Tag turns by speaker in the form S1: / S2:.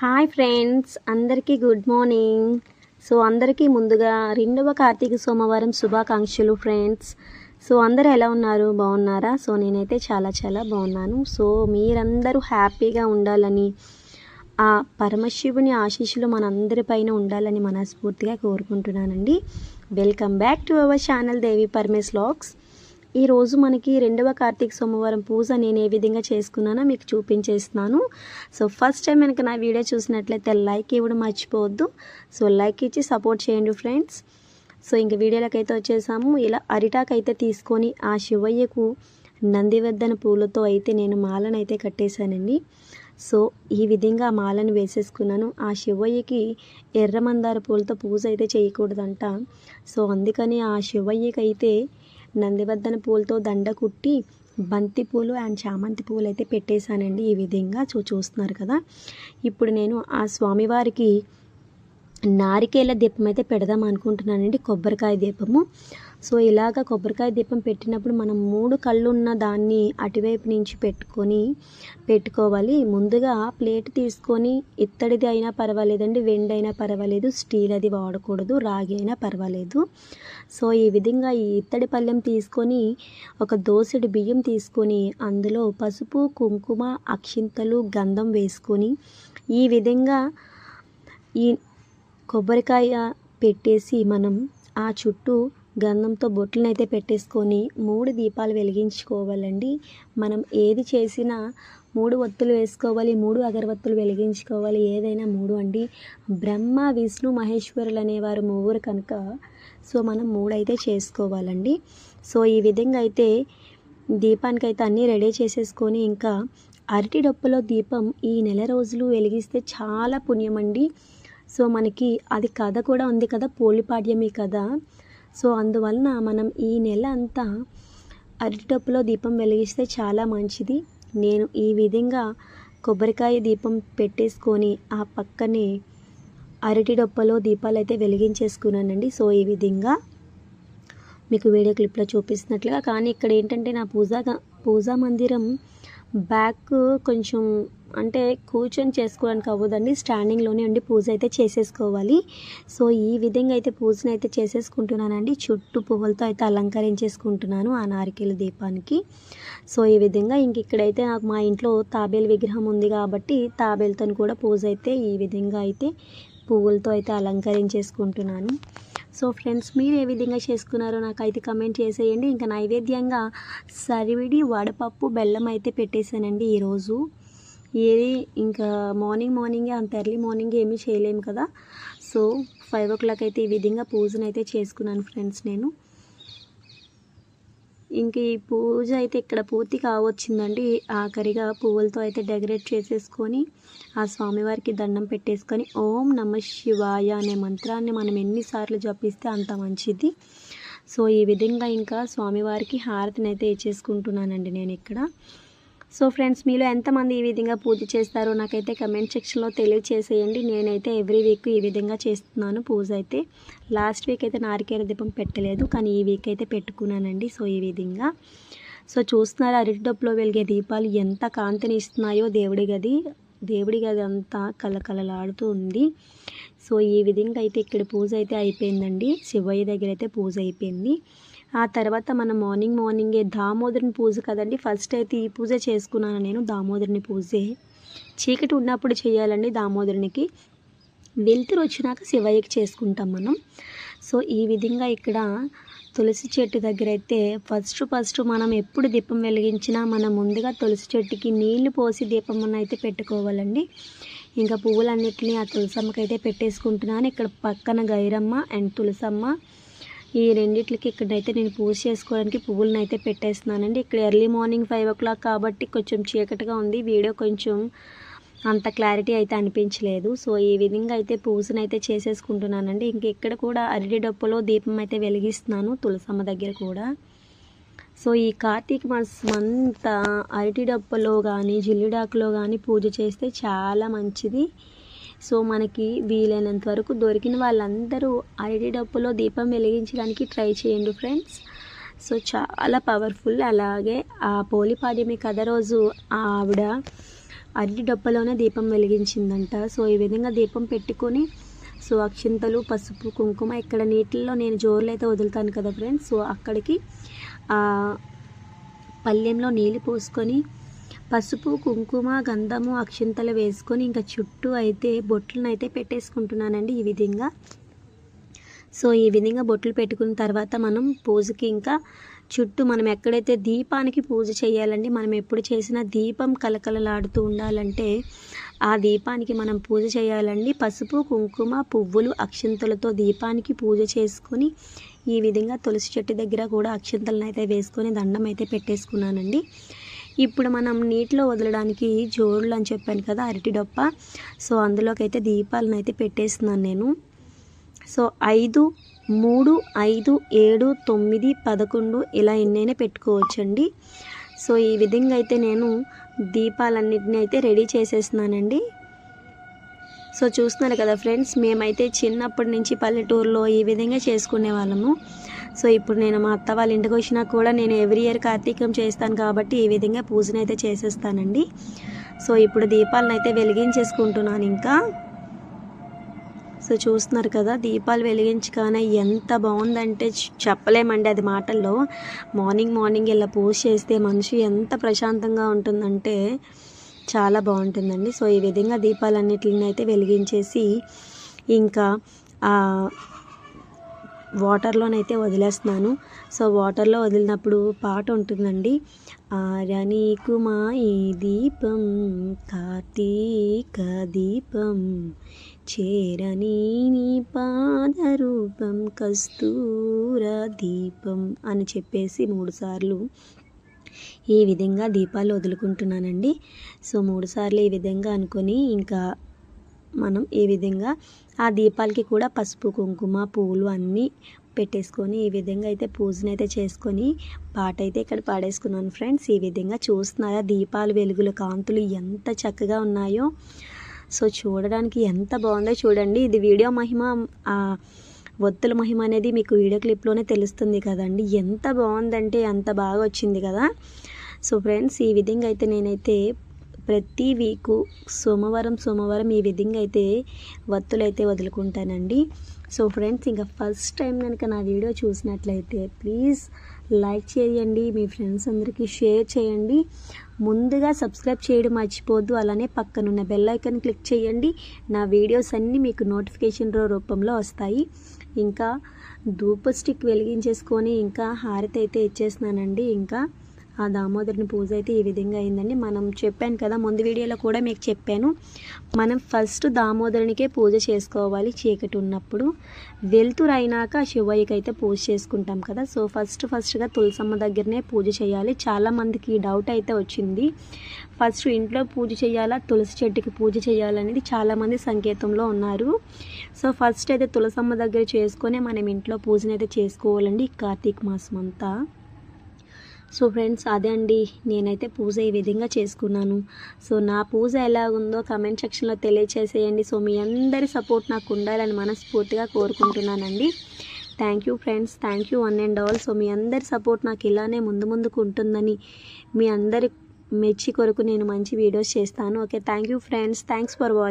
S1: Hi friends అందరికీ good morning. So అందరికీ ముందుగా రెండవ కార్తీక సోమవారం శుభాకాంక్షలు ఫ్రెండ్స్. సో అందరూ ఎలా ఉన్నారు? బాగున్నారా? సో నేనైతే చాలా చాలా బాగున్నాను. సో మీరందరూ హ్యాపీగా ఉండాలని ఆ పరమశివుని ఆశీస్సులు మనందరిపైన ఉండాలని మనస్ఫూర్తిగా కోరుకుంటున్నానండి. Welcome back to our channel Devi Paramesh logs ఈరోజు మనకి రెండవ కార్తీక సోమవారం పూజ నేను ఏ విధంగా చేసుకున్నానో మీకు చూపించేస్తున్నాను. సో ఫస్ట్ టైం కనుక నా వీడియో చూసినట్లయితే లైక్ ఇవ్వడం మర్చిపోవద్దు. సో లైక్ ఇచ్చి సపోర్ట్ చేయండి ఫ్రెండ్స్ సో ఇంక వీడియోలోకి అయితే వచ్చేసాము. ఇలా అరిటాకు అయితే తీసుకొని ఆ శివయ్యకు నందివర్ధన పూలతో అయితే నేను మాలను అయితే కట్టేశానండి. సో ఈ విధంగా మాలను వేసేసుకున్నాను. ఆ శివయ్యకి ఎర్ర మందార పూలతో పూజ అయితే చేయకూడదంట. సో అందుకని ఆ శివయ్యకి అయితే నందివర్ధన పూలతో దండ కుట్టి బంతి పూలు అండ్ చామంతి పూలు అయితే పెట్టేశానండి. ఈ విధంగా చూ చూస్తున్నారు కదా. ఇప్పుడు నేను ఆ స్వామివారికి నారికేల దీపం అయితే పెడదాం అనుకుంటున్నానండి కొబ్బరికాయ దీపము. సో ఇలాగ కొబ్బరికాయ దీపం పెట్టినప్పుడు మనం మూడు కళ్ళు ఉన్న దాన్ని అటువైపు నుంచి పెట్టుకొని పెట్టుకోవాలి. ముందుగా ప్లేట్ తీసుకొని ఇత్తడిది అయినా పర్వాలేదండి వెండి అయినా పర్వాలేదు స్టీల్ అది వాడకూడదు రాగి అయినా పర్వాలేదు. సో ఈ విధంగా ఈ ఇత్తడి పళ్ళెం తీసుకొని ఒక దోసెడు బియ్యం తీసుకొని అందులో పసుపు కుంకుమ అక్షింతలు గంధం వేసుకొని ఈ విధంగా ఈ కొబ్బరికాయ పెట్టేసి మనం ఆ చుట్టూ గంధంతో బొట్లనైతే పెట్టేసుకొని మూడు దీపాలు వెలిగించుకోవాలండి. మనం ఏది చేసినా మూడు ఒత్తులు వేసుకోవాలి మూడు అగరవత్తులు వెలిగించుకోవాలి ఏదైనా మూడు అండి. బ్రహ్మ విష్ణు మహేశ్వరులు అనేవారు మూవరు కనుక సో మనం మూడు అయితే చేసుకోవాలండి. సో ఈ విధంగా అయితే దీపానికి అయితే అన్నీ రెడీ చేసేసుకొని ఇంకా అరటి డొప్పలో దీపం ఈ నెల రోజులు వెలిగిస్తే చాలా పుణ్యం అండి సో మనకి అది కథ కూడా ఉంది కదా పోలిపాడ్యమి కదా. సో అందువలన మనం ఈ నెల అంతా అరటిటప్పులో దీపం వెలిగిస్తే చాలా మంచిది. నేను ఈ విధంగా కొబ్బరికాయ దీపం పెట్టేసుకొని ఆ పక్కనే అరటి డొప్పలో దీపాలు అయితే వెలిగించేసుకున్నానండి. సో ఈ విధంగా మీకు వీడియో క్లిప్లో చూపిస్తున్నట్లుగా. కానీ ఇక్కడ ఏంటంటే నా పూజా పూజా మందిరం బ్యాక్ కొంచెం అంటే కూర్చొని చేసుకోవడానికి అవ్వదండి. స్టాండింగ్లోనే ఉండి పూజ అయితే చేసేసుకోవాలి. సో ఈ విధంగా అయితే పూజను అయితే చేసేసుకుంటున్నానండి. చుట్టూ పువ్వులతో అయితే అలంకరించేసుకుంటున్నాను ఆ నారికేల దీపానికి. సో ఈ విధంగా ఇంక ఇక్కడైతే నాకు మా ఇంట్లో తాబేలు విగ్రహం ఉంది కాబట్టి తాబేలతో కూడా పూజ అయితే ఈ విధంగా అయితే పువ్వులతో అయితే అలంకరించేసుకుంటున్నాను. సో ఫ్రెండ్స్ మీరు ఏ విధంగా చేసుకున్నారో నాకు అయితే కమెంట్ చేసేయండి. ఇంకా నైవేద్యంగా సరివిడి వడపప్పు బెల్లం అయితే పెట్టేశానండి ఈరోజు. ఏది ఇంకా మార్నింగ్ మార్నింగే అంత ఎర్లీ మార్నింగ్ ఏమీ చేయలేము కదా. సో ఫైవ్ ఓ క్లాక్ అయితే ఈ విధంగా పూజను అయితే చేసుకున్నాను ఫ్రెండ్స్ నేను. ఇంక ఈ పూజ అయితే ఇక్కడ పూర్తి కావచ్చిందండి. ఆఖరిగా పువ్వులతో అయితే డెకరేట్ చేసేసుకొని ఆ స్వామివారికి దండం పెట్టేసుకొని ఓం నమ శివాయ అనే మంత్రాన్ని మనం ఎన్నిసార్లు జపిస్తే అంత మంచిది. సో ఈ విధంగా ఇంకా స్వామివారికి హారతిని అయితే ఇచ్చేసుకుంటున్నానండి నేను ఇక్కడ. సో ఫ్రెండ్స్ మీలో ఎంతమంది ఈ విధంగా పూజ చేస్తారో నాకైతే కమెంట్ సెక్షన్లో తెలియచేసేయండి. నేనైతే ఎవ్రీ వీక్ ఈ విధంగా చేస్తున్నాను పూజ అయితే. లాస్ట్ వీక్ అయితే నారికేల దీపం పెట్టలేదు కానీ ఈ వీక్ అయితే పెట్టుకున్నానండి. సో ఈ విధంగా. సో చూస్తున్నారు అరటి డప్పులో వెలిగే దీపాలు ఎంత కాంతిని ఇస్తున్నాయో దేవుడి గది. దేవుడి గది అంతా కలకలలాడుతూ ఉంది. సో ఈ విధంగా అయితే ఇక్కడ పూజ అయితే అయిపోయిందండి. శివయ్య దగ్గర అయితే పూజ అయిపోయింది. ఆ తర్వాత మనం మార్నింగ్ మార్నింగే దామోదరుని పూజ కదండి. ఫస్ట్ అయితే ఈ పూజ చేసుకున్నాను నేను దామోదరుని పూజే. చీకటి ఉన్నప్పుడు చేయాలండి దామోదరునికి. వెళ్తురు వచ్చినాక శివయ్యకి చేసుకుంటాం మనం. సో ఈ విధంగా ఇక్కడ తులసి చెట్టు దగ్గర అయితే ఫస్ట్ ఫస్ట్ మనం ఎప్పుడు దీపం వెలిగించినా మనం ముందుగా తులసి చెట్టుకి నీళ్ళు పోసి దీపం అయితే పెట్టుకోవాలండి. ఇంకా పువ్వులన్నిటిని ఆ తులసమ్మకి అయితే పెట్టేసుకుంటున్నాను. ఇక్కడ పక్కన గైరమ్మ అండ్ తులసమ్మ. ఈ రెండిట్లకి ఇక్కడైతే నేను పూజ చేసుకోవడానికి పువ్వులను అయితే పెట్టేస్తున్నానండి. ఇక్కడ early morning five o'clock కాబట్టి కొంచెం చీకటిగా ఉంది. వీడియో కొంచెం అంత క్లారిటీ అయితే అనిపించలేదు. సో ఈ విధంగా అయితే పూజను అయితే చేసేసుకుంటున్నానండి ఇంకెక్కడ కూడా అరటి డప్పులో దీపం అయితే వెలిగిస్తున్నాను తులసమ్మ దగ్గర కూడా. సో ఈ కార్తీక మాసం అంతా అరటి డప్పులో కానీ జిల్లిడాకులో కానీ పూజ చేస్తే చాలా మంచిది. సో మనకి వీలైనంత వరకు దొరికిన వాళ్ళందరూ అరటి డప్పులో దీపం వెలిగించడానికి ట్రై చేయండి ఫ్రెండ్స్. సో చాలా పవర్ఫుల్. అలాగే ఆ పోలిపాడ్యమి కథ రోజు ఆవిడ అరటి డబ్బలోనే దీపం వెలిగించిందంట. సో ఈ విధంగా దీపం పెట్టుకొని సో అక్షింతలు పసుపు కుంకుమ ఇక్కడ నీటిల్లో నేను జోర్లు అయితే వదులుతాను కదా ఫ్రెండ్స్. సో అక్కడికి పళ్ళెంలో నీళ్ళు పోసుకొని పసుపు కుంకుమ గంధము అక్షింతలు వేసుకొని ఇంకా చుట్టూ అయితే బొట్లను అయితే పెట్టేసుకుంటున్నానండి ఈ విధంగా. సో ఈ విధంగా బొట్లు పెట్టుకున్న తర్వాత మనం పూజకి ఇంకా చుట్టూ మనం ఎక్కడైతే దీపానికి పూజ చేయాలండి మనం ఎప్పుడు చేసినా దీపం కలకలలాడుతూ ఉండాలంటే ఆ దీపానికి మనం పూజ చేయాలండి. పసుపు కుంకుమ పువ్వులు అక్షంతలతో దీపానికి పూజ చేసుకొని ఈ విధంగా తులసి చెట్టు దగ్గర కూడా అక్షంతలను అయితే వేసుకొని దండం అయితే పెట్టేసుకున్నానండి. ఇప్పుడు మనం నీటిలో వదలడానికి జోడులు అని చెప్పాను కదా అరటి డొప్ప. సో అందులోకి అయితే దీపాలను అయితే పెట్టేస్తున్నాను నేను. సో ఐదు మూడు ఐదు ఏడు తొమ్మిది పదకొండు ఇలా ఎన్నైనా పెట్టుకోవచ్చండి. సో ఈ విధంగా అయితే నేను దీపాలన్నిటిని అయితే రెడీ చేసేస్తున్నానండి. సో చూస్తున్నారు కదా ఫ్రెండ్స్ మేమైతే చిన్నప్పటి నుంచి పల్లెటూరులో ఈ విధంగా చేసుకునే వాళ్ళము. సో ఇప్పుడు నేను మా అత్త వాళ్ళ ఇంటికి వచ్చినా కూడా నేను ఎవ్రీ ఇయర్ కార్తీకం చేస్తాను కాబట్టి ఈ విధంగా పూజనైతే చేసేస్తానండి. సో ఇప్పుడు దీపాలను అయితే వెలిగించేసుకుంటున్నాను ఇంకా. సో చూస్తున్నారు కదా దీపాలు వెలిగించగానే ఎంత బాగుందంటే చెప్పలేమండి అది మాటల్లో. మార్నింగ్ మార్నింగ్ ఇలా పూజ చేస్తే మనిషి ఎంత ప్రశాంతంగా ఉంటుందంటే చాలా బాగుంటుందండి. సో ఈ విధంగా దీపాలన్నిటిని అయితే వెలిగించేసి ఇంకా వాటర్లోనైతే వదిలేస్తున్నాను. సో వాటర్లో వదిలినప్పుడు పాట ఉంటుందండి. ఆరనీకుమా ఈ దీపం కార్తీక దీపం చేరని నీ పాదరూపం కస్తూర దీపం అని చెప్పేసి మూడుసార్లు ఈ విధంగా దీపాలు వదులుకుంటున్నానండి. సో మూడుసార్లు ఈ విధంగా అనుకొని ఇంకా మనం ఈ విధంగా ఆ దీపాలకి కూడా పసుపు కుంకుమ పువ్వులు అన్నీ పెట్టేసుకొని ఈ విధంగా అయితే పూజను అయితే చేసుకొని పాట అయితే ఇక్కడ పాడేసుకున్నాను ఫ్రెండ్స్. ఈ విధంగా చూస్తున్నారా దీపాలు వెలుగుల కాంతులు ఎంత చక్కగా ఉన్నాయో. సో చూడడానికి ఎంత బాగుందో చూడండి. ఇది వీడియో మహిమ ఆ ఒత్తుల మహిమ అనేది మీకు వీడియో క్లిప్లోనే తెలుస్తుంది కదండి. ఎంత బాగుందంటే అంత బాగా వచ్చింది కదా. సో ఫ్రెండ్స్ ఈ విధంగా అయితే నేనైతే ప్రతి వీకు సోమవారం సోమవారం ఈ విధంగా అయితే వత్తులైతే వదులుకుంటానండి. సో ఫ్రెండ్స్ ఇంకా ఫస్ట్ టైం కనుక నా వీడియో చూసినట్లయితే ప్లీజ్ లైక్ చేయండి మీ ఫ్రెండ్స్ అందరికీ షేర్ చేయండి. ముందుగా సబ్స్క్రైబ్ చేయడం మర్చిపోద్దు అలానే పక్కనున్న బెల్ ఐకాన్ క్లిక్ చేయండి. నా వీడియోస్ అన్నీ మీకు నోటిఫికేషన్ రూపంలో వస్తాయి. ఇంకా ధూప స్టిక్ వెలిగించేసుకొని ఇంకా హారతి అయితే ఇచ్చేస్తున్నానండి. ఇంకా ఆ దామోదరుని పూజ అయితే ఈ విధంగా అయిందండి. మనం చెప్పాను కదా ముందు వీడియోలో కూడా మీకు చెప్పాను. మనం ఫస్ట్ దామోదరునికే పూజ చేసుకోవాలి చీకటి ఉన్నప్పుడు. వెలుతురు అయినాక శివయ్యకి అయితే పూజ చేసుకుంటాం కదా. సో ఫస్ట్ ఫస్ట్గా తులసమ్మ దగ్గరనే పూజ చేయాలి. చాలామందికి డౌట్ అయితే వచ్చింది. ఫస్ట్ ఇంట్లో పూజ చేయాలా తులసి చెట్టుకి పూజ చేయాలనేది చాలామంది సంకేతంలో ఉన్నారు. సో ఫస్ట్ అయితే తులసమ్మ దగ్గర చేసుకొని మనం ఇంట్లో పూజనైతే అయితే చేసుకోవాలండి కార్తీక మాసం అంతా. సో ఫ్రెండ్స్ అదే అండి. నేనైతే పూజ ఈ విధంగా చేసుకున్నాను. సో నా పూజ ఎలా ఉందో కమెంట్ సెక్షన్లో తెలియచేసేయండి. సో మీ అందరి సపోర్ట్ నాకు ఉండాలని మనస్ఫూర్తిగా కోరుకుంటున్నానండి. Thank you friends thank you one and all so మీ అందరి సపోర్ట్ నాకు ఇలానే ముందు ముందుకు ఉంటుందని మీ అందరి మెచ్చి కొరకు నేను మంచి వీడియోస్ చేస్తాను. Okay thank you friends thanks for watching